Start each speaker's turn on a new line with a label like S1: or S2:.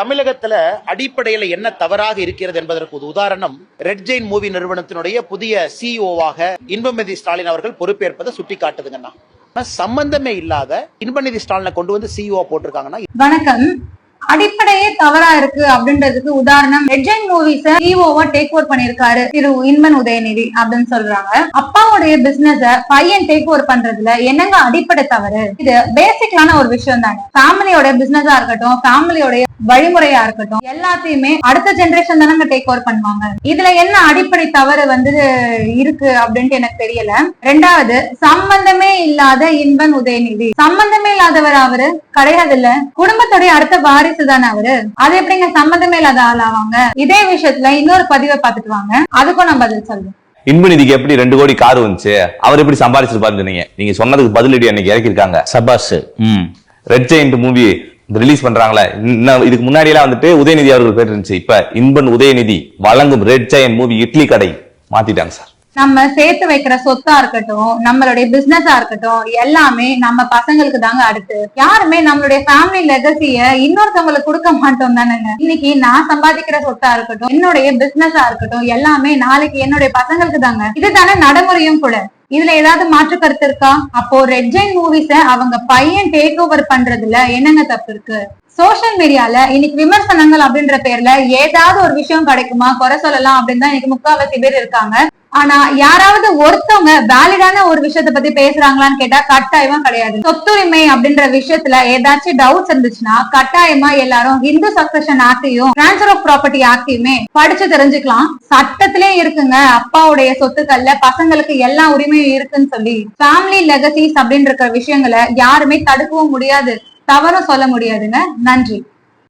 S1: தமிழகத்துல அடிப்படையில என்ன தவறாக இருக்கிறது என்பதற்கு ஒரு உதாரணம் ரெட் ஜெயின் மூவி நிறுவனத்தினுடைய புதிய சிஇஓவாக இன்பமதி ஸ்டாலின் அவர்கள் பொறுப்பேற்பதை சுட்டி காட்டுதுங்கண்ணா சம்பந்தமே இல்லாத இன்பநிதி ஸ்டாலினை கொண்டு வந்து சிஇஓ போட்டிருக்காங்கன்னா
S2: வணக்கம். அடிப்படையே தவறா இருக்கு அப்படின்றதுக்கு உதாரணம் ரெட்ஜைன் மூவிஸ் ஈவோவா டேக் ஓவர் பண்ணிருக்காரு திரு இன்பன் உதயநிதி அப்படின்னு சொல்றாங்க. அப்பாவுடைய பிசினஸ பையன் டேக் ஓவர் பண்றதுல என்னங்க அடிப்படை தவறு? இது பேசிக்கான ஒரு விஷயம் தானே ஃபேமிலியோட பிசினஸா இருக்கட்டும் ஃபேமிலியோடைய வழிமுறையா இருக்கட்டும். எல்லாத்தையுமே அடுத்த ஜெனரேஷன் தானங்க டேக் ஓவர் பண்ணுவாங்க. இதுல என்ன அடிப்படை தவறு வந்து இருக்கு அப்படின்ட்டு எனக்கு தெரியல. ரெண்டாவது சம்பந்தமே இல்லாத இன்பன் உதயநிதி. சம்பந்தமே இல்லாதவர் அவரு? கிடையாது இல்ல குடும்பத்துடைய அடுத்த வாரிசு தானே அவரு? அது எப்படிங்க சம்பந்தமே இல்லாத ஆள் ஆவாங்க இதே விஷயத்துல இன்னொரு பதிவை பார்த்துட்டு வாங்க. அதுக்கும் நான் பதில் சொல்றேன்.
S3: இன்பநிதிக்கு எப்படி ரெண்டு கோடி கார் வந்துச்சு? அவர் எப்படி சம்பாதிச்சிருப்பாருன்னு சொன்னீங்க. நீங்க சொன்னதுக்கு பதிலடி அன்னைக்கு இறக்கிருக்காங்க
S4: சபாஸ்
S3: ம். ரெட் ஜெயிண்ட் மூவி ரிலீஸ் பண்றாங்களே. இன்னும் இதுக்கு முன்னாடி எல்லாம் வந்துட்டு உதயநிதி அவர்கள் பேர் இருந்துச்சு இப்ப இன்பன் உதயநிதி வழங்கும் ரெட் ஜெயன் மூவி இட்லி கடை மாத்திட்டாங்க சார்.
S2: நம்ம சேர்த்து வைக்கிற சொத்தா இருக்கட்டும் நம்மளுடைய பிசினஸா இருக்கட்டும் எல்லாமே நம்ம பசங்களுக்கு தாங்க அடுத்து. யாருமே நம்மளுடைய ஃபேமிலி லெகசிய இன்னொருத்தவங்களுக்கு கொடுக்க மாட்டோம் தானேங்க. இன்னைக்கு நான் சம்பாதிக்கிற சொத்தா இருக்கட்டும் என்னுடைய பிசினஸா இருக்கட்டும் எல்லாமே நாளைக்கு என்னுடைய பசங்களுக்கு தாங்க. இதுதானே நடைமுறையும் கூட. இதுல ஏதாவது மாற்று கருத்து இருக்கா? அப்போ ரெட் ஜெயின் மூவிஸ அவங்க பையன் டேக் ஓவர் பண்றதுல என்னங்க தப்பு இருக்கு? சோசியல் மீடியால இன்னைக்கு விமர்சனங்கள் அப்படின்ற பேர்ல ஏதாவது ஒரு விஷயம் கிடைக்குமா? குறை சொல்லலாம் அப்படின்னு தான் இன்னைக்கு முக்காவாசி பேர் இருக்காங்க. ஆனா யாராவது ஒருத்தவங்க வேலிடான ஒரு விஷயத்த பத்தி பேசுறாங்களான்னு கேட்டா கட்டாயமா கிடையாது. சொத்துரிமை அப்படின்ற விஷயத்துல ஏதாச்சும் டவுட்ஸ் இருந்துச்சுன்னா கட்டாயமா எல்லாரும் இந்து சக்சஷன் ஆக்டையும் டிரான்ஸ்பர் ஆஃப் ப்ராப்பர்ட்டி ஆக்டையுமே படிச்சு தெரிஞ்சுக்கலாம். சட்டத்திலே இருக்குங்க. அப்பாவுடைய சொத்துக்கள்ல பசங்களுக்கு எல்லா உரிமையும் இருக்குன்னு சொல்லி ஃபேமிலி லெகசிஸ் அப்படின்ற இருக்கிற விஷயங்களை யாருமே தடுக்கவும் முடியாது. தவறும் சொல்ல முடியாதுங்க. நன்றி.